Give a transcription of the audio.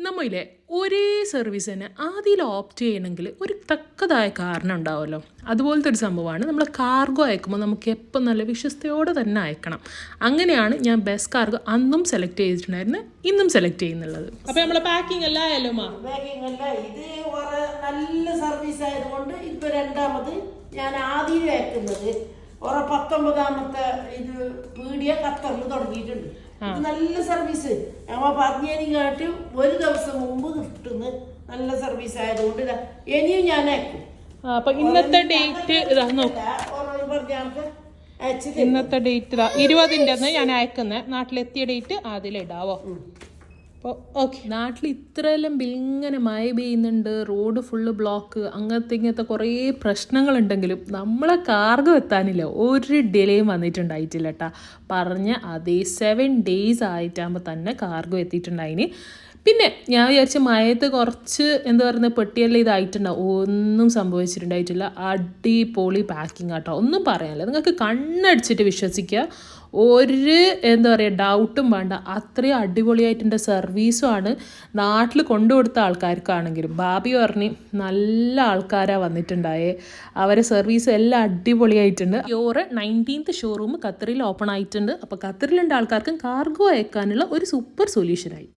നമ്മളിലെ ഒരേ സർവീസ് തന്നെ ആദ്യം ഓപ്റ്റ് ചെയ്യണമെങ്കിൽ ഒരു തക്കതായ കാരണം ഉണ്ടാവുമല്ലോ അതുപോലത്തെ ഒരു സംഭവമാണ് നമ്മൾ കാർഗോ അയക്കുമ്പോൾ നമുക്ക് എപ്പോൾ നല്ല വിശ്വസ്തയോടെ തന്നെ അയക്കണം. അങ്ങനെയാണ് ഞാൻ ബെസ്റ്റ് കാർഗോ അന്നും സെലക്ട് ചെയ്തിട്ടുണ്ടായിരുന്നു ഇന്നും സെലക്ട് ചെയ്യുന്നുള്ളത്. അപ്പോൾ നമ്മൾ പാക്കിംഗ് എല്ലാം ആയാലോ മാ? ബാക്കിംഗ് അല്ല ഇത് നല്ല സർവീസ് ആയതുകൊണ്ട് ഇപ്പൊ രണ്ടാമത് ഞാൻ ആദ്യം അയക്കുന്നത് കുറെ പത്തൊമ്പതാമത്തെ ഇത് പീടിയ ഖത്തറിൽ തുടങ്ങിയിട്ടുണ്ട്. ഇത് നല്ല സർവീസ്. ഞമ്മ പറഞ്ഞതിനെക്കാട്ടി ഒരു ദിവസം മുമ്പ് കിട്ടുന്ന നല്ല സർവീസ് ആയതുകൊണ്ട് ഇനിയും ഞാൻ അയക്കും. ഇന്നത്തെ ഡേറ്റ് ഇതാ ഓരോ ഇന്നത്തെ ഡേറ്റ് ഇരുപതിന്റെ ഞാൻ അയക്കുന്നത് നാട്ടിലെത്തിയ ഡേറ്റ് അതിലിടാവോ? അപ്പോൾ ഓക്കെ. നാട്ടിൽ ഇത്രയെല്ലാം ഇങ്ങനെ മഴ പെയ്യുന്നുണ്ട് റോഡ് ഫുള്ള് ബ്ലോക്ക് അങ്ങനത്തെ ഇങ്ങനത്തെ കുറേ പ്രശ്നങ്ങളുണ്ടെങ്കിലും നമ്മളെ കാർഗോ എത്താനില്ല. ഒരു ഡിലേയും വന്നിട്ടുണ്ടായിട്ടില്ല കേട്ടാ പറഞ്ഞ അതേ സെവൻ ഡേയ്സ് ആയിട്ടാകുമ്പോൾ തന്നെ കാർഗോ എത്തിയിട്ടുണ്ടായിന്. പിന്നെ ഞാൻ വിചാരിച്ച മയത്ത് കുറച്ച് എന്താ പറയുന്നത് പെട്ടിയെല്ലാം ഇതായിട്ടുണ്ടാവും ഒന്നും സംഭവിച്ചിട്ടുണ്ടായിട്ടില്ല. അടിപൊളി പാക്കിംഗ് ആട്ടോ. ഒന്നും പറയാനില്ല. നിങ്ങൾക്ക് കണ്ണടിച്ചിട്ട് വിശ്വസിക്കുക ഒരു എന്താ പറയുക ഡൗട്ടും വേണ്ട. അത്രയും അടിപൊളിയായിട്ടിന്റെ സർവീസുമാണ് നാട്ടിൽ കൊണ്ടുകൊടുത്ത ആൾക്കാർക്കാണെങ്കിലും. ബാബി പറഞ്ഞ് നല്ല ആൾക്കാരാണ് വന്നിട്ടുണ്ടായേ. അവരെ സർവീസ് എല്ലാം അടിപൊളിയായിട്ടുണ്ട്. യോറ് നയന്റീൻത്ത് ഷോറൂം ഖത്തറിൽ ഓപ്പൺ ആയിട്ടുണ്ട്. അപ്പോൾ ഖത്തറിലുണ്ട് ആൾക്കാർക്കും കാർഗോ അയക്കാനുള്ള ഒരു സൂപ്പർ സൊല്യൂഷനായി